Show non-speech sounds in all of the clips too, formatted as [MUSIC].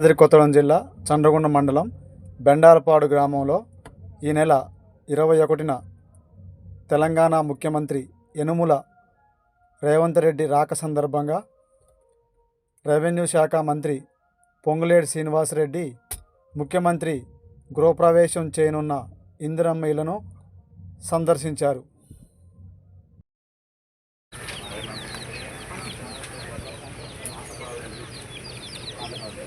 యాదాద్రి కొత్తగూడెం జిల్లా చంద్రగుండ మండలం బెండాలపాడు గ్రామంలో ఈ నెల ఇరవై ఒకటిన తెలంగాణ ముఖ్యమంత్రి యనుముల రేవంత్ రెడ్డి రాక సందర్భంగా రెవెన్యూ శాఖ మంత్రి పొంగులేటి శ్రీనివాసరెడ్డి ముఖ్యమంత్రి గృహప్రవేశం చేయనున్న ఇందిరమ్మ ఇళ్ళను సందర్శించారు.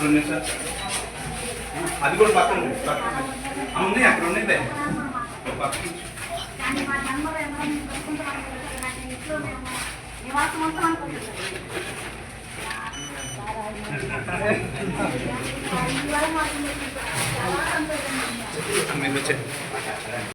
రెండు నిమిషాలు. అది కూడా పక్కన ఉంది, పక్కన ఉన్నాయి అక్కడ ఉన్నాయి ఒక [LAUGHS] [LAUGHS] పక్క నుంచి. మీరు వచ్చేయండి.